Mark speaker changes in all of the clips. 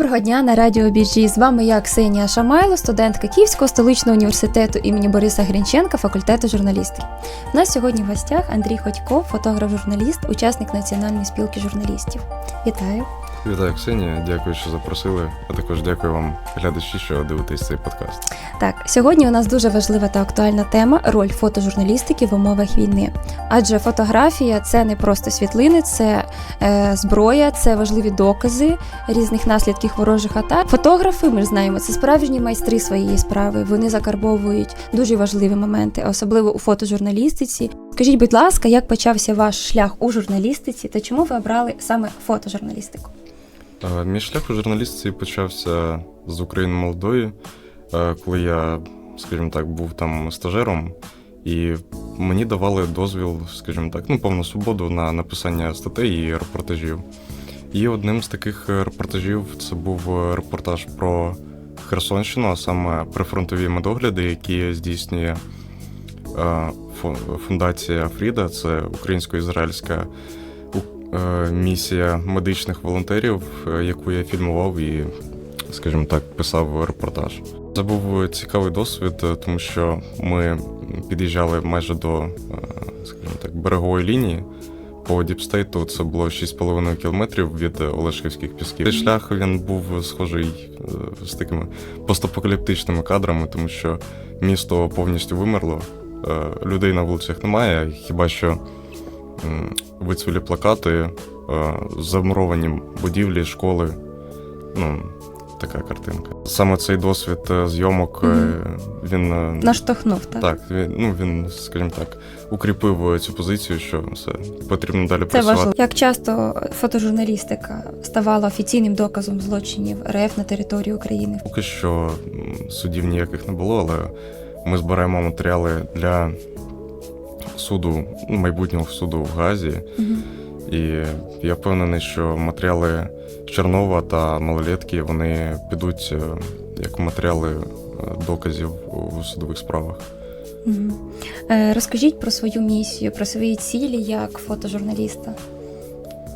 Speaker 1: Доброго дня на радіо Біжі. З вами я Ксенія Шамайло, студентка Київського столичного університету імені Бориса Гринченка, факультету журналістики. У нас сьогодні в гостях Андрій Ходько, фотограф-журналіст, учасник Національної спілки журналістів. Вітаю!
Speaker 2: Вітаю, Ксенія. Дякую, що запросили. А також дякую вам, глядачі, що дивитесь цей подкаст.
Speaker 1: Так, сьогодні у нас дуже важлива та актуальна тема роль фотожурналістики в умовах війни. Адже фотографія це не просто світлини, це е, зброя, це важливі докази різних наслідків ворожих атак. Фотографи, ми ж знаємо, це справжні майстри своєї справи. Вони закарбовують дуже важливі моменти, особливо у фотожурналістиці. Скажіть, будь ласка, як почався ваш шлях у журналістиці та чому ви обрали саме фотожурналістику?
Speaker 2: Е, Мій шлях у журналістиці почався з України молодої, е, коли я, скажімо так, був там стажером, і мені давали дозвіл, скажімо так, ну, повну свободу на написання статей і репортажів. І одним з таких репортажів це був репортаж про Херсонщину, а саме прифронтові медогляди, які здійснює е, фундація Фріда, це українсько-ізраїльська місія медичних волонтерів, е, яку я фільмував і, скажімо так, писав репортаж. Це був цікавий досвід, е, тому що ми під'їжджали майже до, е, скажімо так, берегової лінії. По Діпстейту це було 6,5 кілометрів від Олешківських пісків. Цей шлях він був схожий е, з такими постапокаліптичними кадрами, тому що місто повністю вимерло, е, людей на вулицях немає, хіба що вицвілі плакати, е, замуровані будівлі, школи. Ну, така картинка. Саме цей досвід е, зйомок, е, він. е,
Speaker 1: Наштовхнув, так?
Speaker 2: так, він, ну він, скажімо так, укріпив цю позицію, що все потрібно далі
Speaker 1: Це
Speaker 2: працювати.
Speaker 1: важливо. Як часто фотожурналістика ставала офіційним доказом злочинів РФ на території України?
Speaker 2: Поки що судів ніяких не було, але ми збираємо матеріали для суду, майбутнього суду в Газі. І я впевнений, що матеріали Чернова та малолетки вони підуть е, як матеріали е, доказів у судових справах.
Speaker 1: Е, Розкажіть про свою місію, про свої цілі як фотожурналіста.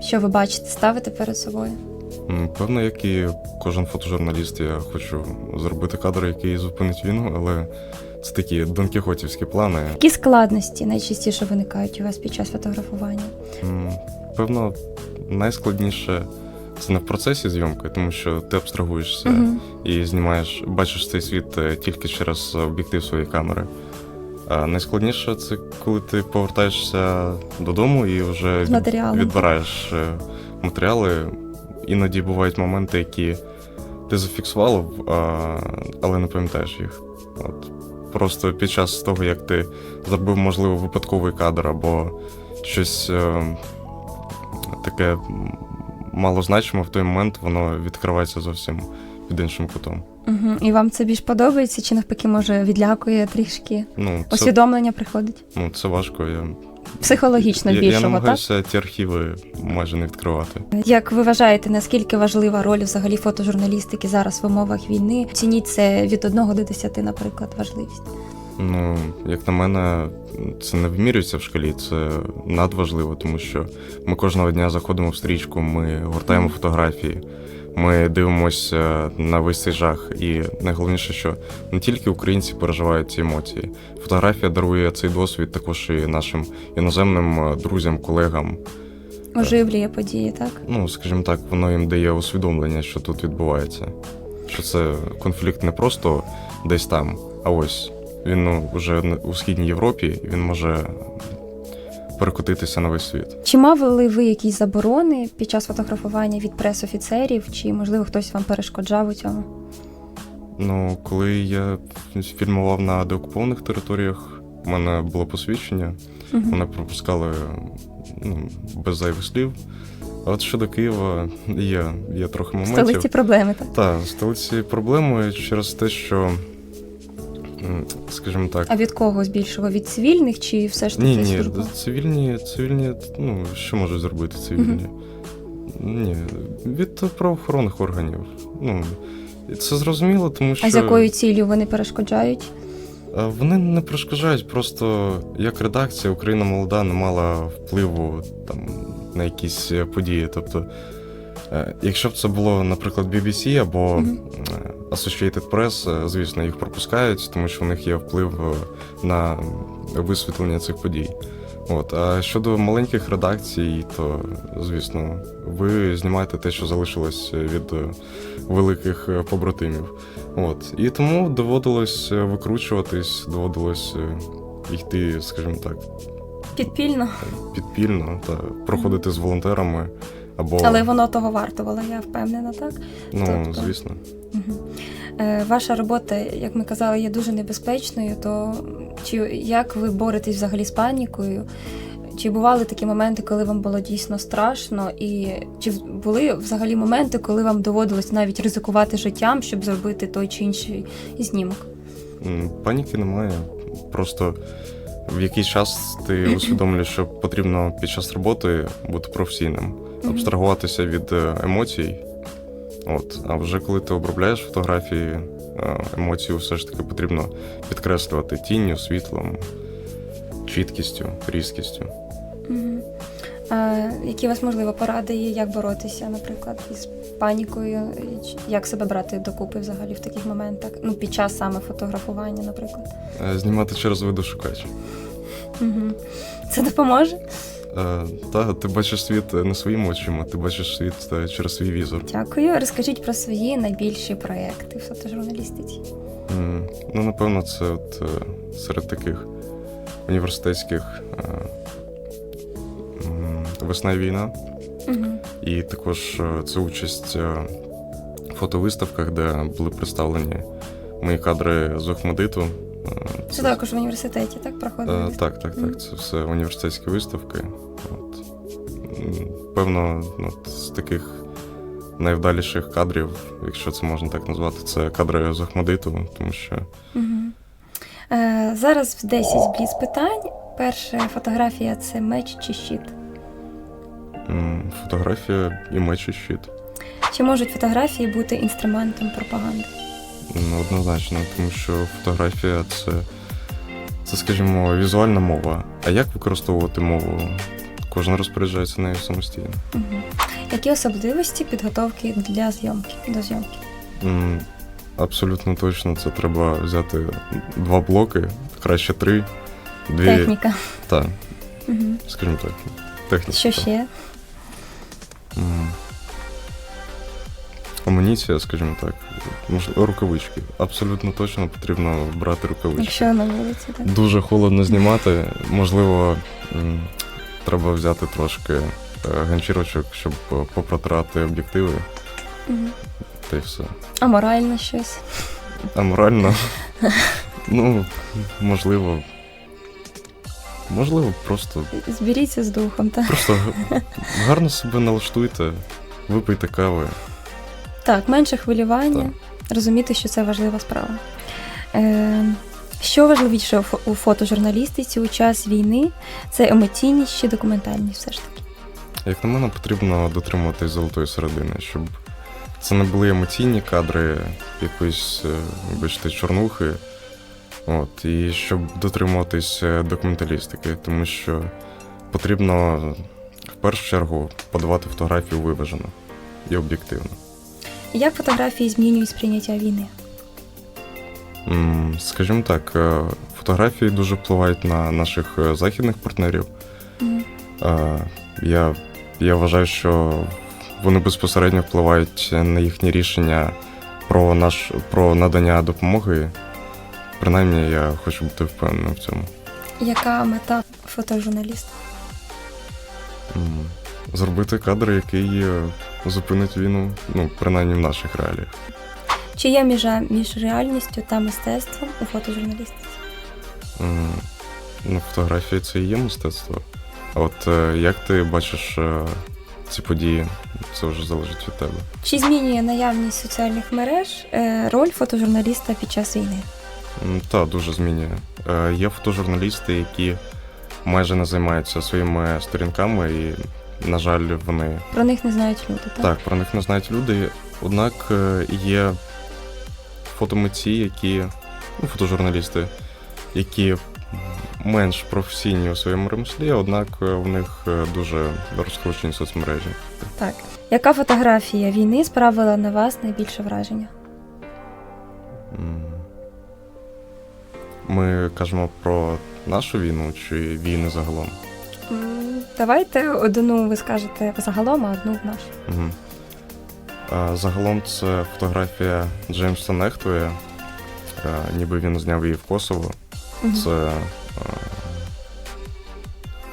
Speaker 1: Що ви бачите, ставите перед собою?
Speaker 2: Певно, як і кожен фотожурналіст, я хочу зробити кадр, який зупинить війну, але це такі донкіхотівські плани.
Speaker 1: Які складності найчастіше виникають у вас під час фотографування?
Speaker 2: М, Певно, найскладніше це не в процесі зйомки, тому що ти абстрагуєшся
Speaker 1: Мгм.
Speaker 2: і знімаєш, бачиш цей світ е, тільки через об'єктив своєї камери. А найскладніше це коли ти повертаєшся додому і вже
Speaker 1: З
Speaker 2: від-
Speaker 1: матеріалом.
Speaker 2: відбираєш е, матеріали. Іноді бувають моменти, які ти зафіксував, а, але не пам'ятаєш їх. От. Просто під час того, як ти зробив, можливо, випадковий кадр або щось е, таке малозначиме в той момент, воно відкривається зовсім під іншим кутом.
Speaker 1: Угу. І вам це більш подобається, чи навпаки, може, відлякує трішки?
Speaker 2: Ну, це,
Speaker 1: Усвідомлення приходить?
Speaker 2: ну, це важко. Я,
Speaker 1: Психологічно
Speaker 2: я, я
Speaker 1: більшого, так?
Speaker 2: намагаюся ті архіви майже не відкривати.
Speaker 1: Як ви вважаєте, наскільки важлива роль взагалі фотожурналістики зараз в умовах війни? Цініть це від 1 до 10, наприклад, важливість.
Speaker 2: Ну, як на мене, це не вимірюється в шкалі, це надважливо, тому що ми кожного дня заходимо в стрічку, ми гортаємо фотографії, ми дивимося на весь цей жах. І найголовніше, що не тільки українці переживають ці емоції. Фотографія дарує цей досвід також і нашим іноземним е, друзям, колегам.
Speaker 1: Оживлює події, так?
Speaker 2: Ну, скажімо так, воно їм дає усвідомлення, що тут відбувається. Що це конфлікт не просто десь там, а ось він ну, вже у східній Європі, він може перекотитися на весь світ.
Speaker 1: Чи мали ви якісь заборони під час фотографування від прес-офіцерів, чи можливо хтось вам перешкоджав у цьому?
Speaker 2: Ну, коли я фільмував на деокупованих територіях, у мене було посвідчення,
Speaker 1: Мгм.
Speaker 2: мене пропускали ну, без зайвих слів. А от щодо Києва є, є трохи
Speaker 1: В
Speaker 2: моментів.
Speaker 1: столиці проблеми, так?
Speaker 2: Так, в столиці проблеми через те, що, скажімо так,
Speaker 1: А від кого збільшого? Від цивільних чи все ж таки
Speaker 2: ні, ні,
Speaker 1: служба?
Speaker 2: цивільні, цивільні, ну, що можуть зробити цивільні? Ні, від правоохоронних органів. Ну, це зрозуміло, тому що
Speaker 1: А з якою ціллю вони перешкоджають?
Speaker 2: вони не перешкоджають, просто як редакція Україна молода не мала впливу там, на якісь е, події. Тобто Е, Якщо б це було, наприклад, BBC або
Speaker 1: Мгм.
Speaker 2: Associated Press, е, звісно, їх пропускають, тому що в них є вплив е, на висвітлення цих подій. От. А щодо маленьких редакцій, то, звісно, ви знімаєте те, що залишилось від е, великих е, побратимів. От. І тому доводилось викручуватись, доводилось йти, скажімо так,
Speaker 1: Підпільно,
Speaker 2: підпільно та проходити з волонтерами. Або,
Speaker 1: але воно того вартувало, я впевнена, так?
Speaker 2: ну,
Speaker 1: тобто-
Speaker 2: звісно.
Speaker 1: Мгм. Е, Ваша робота, як ми казали, є дуже небезпечною. То чи як ви боретесь взагалі з панікою? Чи бували такі моменти, коли вам було дійсно страшно? І чи були взагалі моменти, коли вам доводилось навіть ризикувати життям, щоб зробити той чи інший знімок?
Speaker 2: Паніки немає. Просто в якийсь час ти усвідомлюєш, що потрібно під час роботи бути професійним. Абстрагуватися від е, емоцій. От. А вже коли ти обробляєш фотографії, е, емоції все ж таки потрібно підкреслювати тінню, світлом, чіткістю, різкістю.
Speaker 1: А, які у вас можливо поради є, як боротися, наприклад, із панікою, як себе брати докупи взагалі в таких моментах? Ну, під час саме фотографування, наприклад.
Speaker 2: Е, Знімати через видошукач.
Speaker 1: Угу. Це допоможе?
Speaker 2: Е, Та ти бачиш світ не своїми очима, ти бачиш світ е, через свій візор.
Speaker 1: Дякую. Розкажіть про свої найбільші проекти в фотожурналістиці.
Speaker 2: Ну, напевно, це от е, серед таких університетських е, весна і війна.
Speaker 1: Угу.
Speaker 2: І також е, це участь е, в фотовиставках, де були представлені мої кадри з Охмадиту.
Speaker 1: Це також в університеті, так проходили?
Speaker 2: Е, Так, так, так. Це все університетські виставки. От. Певно, ну, от з таких найвдаліших кадрів, якщо це можна так назвати, це кадри з Охмадиту, тому що
Speaker 1: Угу. Е, зараз в 10 бліц питань. Перша фотографія це меч чи щит.
Speaker 2: фотографія і меч і щит.
Speaker 1: Чи можуть фотографії бути інструментом пропаганди?
Speaker 2: Ну, однозначно, тому що фотографія це, це, скажімо, візуальна мова. А як використовувати мову? Кожен розпоряджається нею самостійно.
Speaker 1: Угу. Які особливості підготовки для зйомки до зйомки?
Speaker 2: М, Абсолютно точно, це треба взяти два блоки, краще три, дві.
Speaker 1: Техніка.
Speaker 2: Та,
Speaker 1: Угу.
Speaker 2: скажімо так, техніка.
Speaker 1: Що ще?
Speaker 2: М. Амуніція, скажімо так, рукавички. Абсолютно точно потрібно брати рукавички.
Speaker 1: Якщо на вулиці, так.
Speaker 2: Дуже холодно знімати. Можливо, треба взяти трошки е, ганчірочок, щоб попротрати об'єктиви,
Speaker 1: Угу.
Speaker 2: та й все.
Speaker 1: А морально щось.
Speaker 2: А морально, ну, можливо. Можливо, просто,
Speaker 1: Зберіться з духом, так.
Speaker 2: просто гарно себе налаштуйте, випийте кави.
Speaker 1: Так, менше хвилювання, розуміти, що це важлива справа. Е, що важливіше у фотожурналістиці у час війни це емоційність чи документальність все ж таки.
Speaker 2: Як на мене, потрібно дотримуватись золотої середини, щоб це не були емоційні кадри якоїсь, е, вибачте, чорнухи. От, і щоб дотримуватись е, документалістики, тому що потрібно в першу чергу подавати фотографію виважено і об'єктивно.
Speaker 1: Як фотографії змінюють сприйняття війни?
Speaker 2: М, Скажімо так, е, фотографії дуже впливають на наших е, західних партнерів.
Speaker 1: Мгм.
Speaker 2: Е, Я, я вважаю, що вони безпосередньо впливають на їхні рішення про наш про надання допомоги. Принаймні, я хочу бути впевненим в цьому.
Speaker 1: Яка мета фотожурналіста?
Speaker 2: М, Зробити кадр, який е, зупинить війну, ну, принаймні в наших реаліях.
Speaker 1: Чи є межа між реальністю та мистецтвом у фотожурналістиці?
Speaker 2: М, Ну, фотографія це і є мистецтво. А от е, як ти бачиш е, ці події, це вже залежить від тебе.
Speaker 1: Чи змінює наявність соціальних мереж е, роль фотожурналіста під час війни?
Speaker 2: М, Та, дуже змінює. Е, Є фотожурналісти, які майже не займаються своїми сторінками, і, на жаль, вони
Speaker 1: Про них не знають люди, так?
Speaker 2: так, про них не знають люди. Однак е, є фотомитці, які, ну, фотожурналісти, які менш професійні у своєму ремеслі, однак е, в них е, дуже розкручені соцмережі.
Speaker 1: Так. Яка фотографія війни справила на вас найбільше враження?
Speaker 2: М. Ми кажемо про нашу війну чи війни загалом.
Speaker 1: Давайте одну ви скажете загалом, а одну в нашу.
Speaker 2: Угу. А, загалом це фотографія Джеймса Нехтує. А, ніби він зняв її в Kosovo.
Speaker 1: Мгм.
Speaker 2: Це,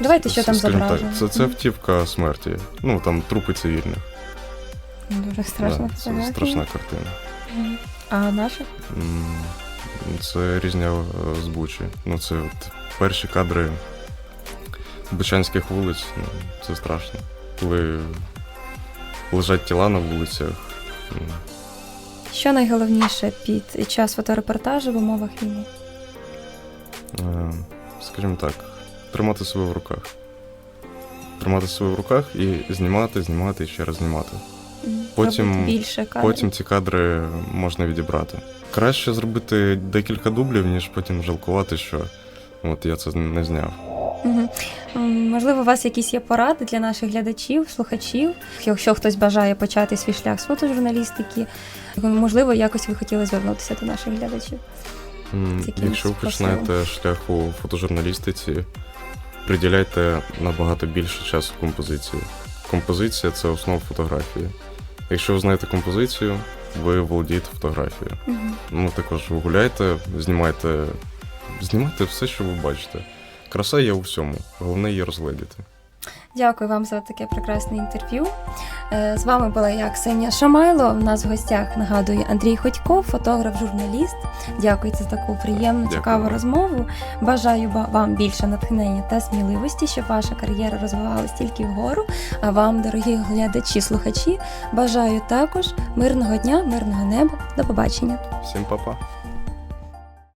Speaker 1: Давайте, що там
Speaker 2: скажімо
Speaker 1: зображено.
Speaker 2: Це, це автівка смерті. Ну там трупи цивільних.
Speaker 1: Дуже страшно.
Speaker 2: Да, це страшна картина.
Speaker 1: А наша?
Speaker 2: М, Це різня е, з Бучі. Ну, це от перші кадри Бучанських вулиць. Ну, це страшно. Коли лежать тіла на вулицях. ну,
Speaker 1: Що найголовніше під час фоторепортажу в умовах війни?
Speaker 2: е, Скажімо так, тримати себе в руках. Тримати себе в руках і знімати, знімати і ще раз знімати. Потім-
Speaker 1: більше кадрів.
Speaker 2: Потім ці кадри можна відібрати. Краще зробити декілька дублів, ніж потім жалкувати, що от я це не зняв.
Speaker 1: Мгм. Можливо, у вас якісь є поради для наших глядачів, слухачів, якщо хтось бажає почати свій шлях з фотожурналістики, можливо, якось ви хотіли звернутися до наших глядачів.
Speaker 2: Якщо ви починаєте шлях у фотожурналістиці, приділяйте набагато більше часу композиції. Композиція це основа фотографії. Якщо ви знаєте композицію, ви володієте фотографією.
Speaker 1: Мгм.
Speaker 2: Ну також ви гуляйте, знімайте, знімайте все, що ви бачите. Краса є у всьому, головне її розгледіти.
Speaker 1: Дякую вам за таке прекрасне інтерв'ю. Е, З вами була я, Ксенія Шамайло. У нас в гостях нагадую Андрій Ходько, фотограф, журналіст. Дякую за таку приємну,
Speaker 2: Дякую
Speaker 1: цікаву розмову. Бажаю вам більше натхнення та сміливості, щоб ваша кар'єра розвивалась тільки вгору. А вам, дорогі глядачі, слухачі, бажаю також мирного дня, мирного неба. До побачення.
Speaker 2: Всім па-па!